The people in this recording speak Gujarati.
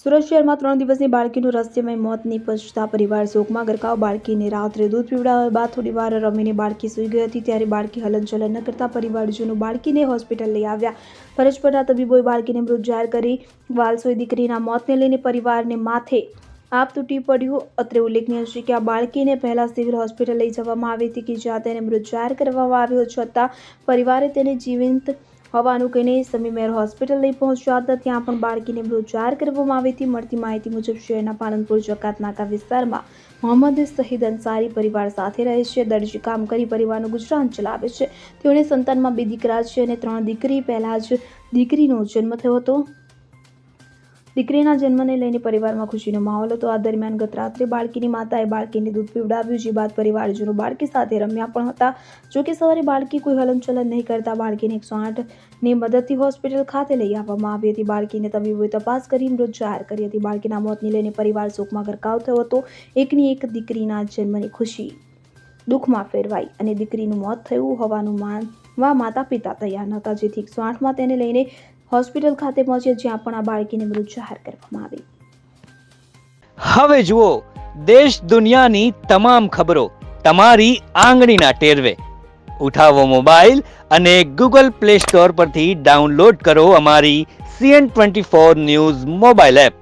સુરત શહેરમાં ત્રણ દિવસની બાળકીનું રહસ્યમય મોત નિપજતા પરિવાર શોકમાં. ગરકાવ, બાળકીને રાત્રે દૂધ પીવડાવ્યા બાદ થોડી વાર રમીને બાળકી સૂઈ ગઈ હતી, ત્યારે બાળકી હલનચલન ન કરતા પરિવારજનો બાળકીને હોસ્પિટલ લઈ આવ્યા. ફરજ પરના તબીબોએ બાળકીને મૃત જાહેર કરી. વાલસોઈ દીકરીના મોતને લઈને પરિવારને માથે આપ તૂટી પડ્યું. અત્રે ઉલ્લેખનીય છે કે આ બાળકીને પહેલાં સિવિલ હોસ્પિટલ લઈ જવામાં આવી હતી કે જ્યાં તેને મૃત જાહેર કરવામાં આવ્યો છતાં પરિવારે તેને જીવંત હોવાનું કહીને સમીમેર હોસ્પિટલ લઈ પહોંચ્યા. હતા ત્યાં પણ બાળકીને મૃતજાર કરવામાં આવી હતી. મળતી માહિતી મુજબ શહેરના પાલનપુર જકાત નાકા વિસ્તારમાં મોહમ્મદ શહીદ અંસારી પરિવાર સાથે રહે છે. દરજી કામ કરી પરિવારનું ગુજરાન ચલાવે છે. તેઓને સંતાનમાં બે દીકરા છે અને ત્રણ દીકરી. પહેલાં જ દીકરીનો જન્મ થયો હતો. દીકરીના જન્મને લઈને પરિવારમાં ખુશીનો માહોલ હતો. આ દરમિયાન ગત રાત્રે બાળકીની માતાએ બાળકીને દૂધ પીવડાવ્યું, જે બાદ પરિવારજનો બાળકી સાથે રમ્યા પણ હતા. જોકે સવારે બાળકી કોઈ હલનચલન નહીં કરતા બાળકીને એકસો આઠની મદદથી હોસ્પિટલ ખાતે લઈ આવવામાં આવી હતી. બાળકીને તબીબોએ તપાસ કરી મૃત જાહેર કરી હતી. બાળકીના મોતને લઈને પરિવાર શોકમાં ગરકાવ થયો હતો. એકની એક દીકરીના જન્મની ખુશી, દુઃખમાં ફેરવાઈ અને દીકરીનું મોત થયું હોવાનું માનવા માતા પિતા તૈયાર નહોતા. જેથી એકસો આઠમાં તેને લઈને હોસ્પિટલ ખાતે પહોંચે જ્યાં પણ આ બાળકીને મૃત જાહેર કરવામાં આવી. હવે જુઓ, દેશ દુનિયાની તમામ ખબરો તમારી આંગળીના ટેરવે. ઉઠાવો મોબાઈલ અને ગૂગલ પ્લે સ્ટોર પરથી ડાઉનલોડ કરો અમારી CN twenty four news mobile app.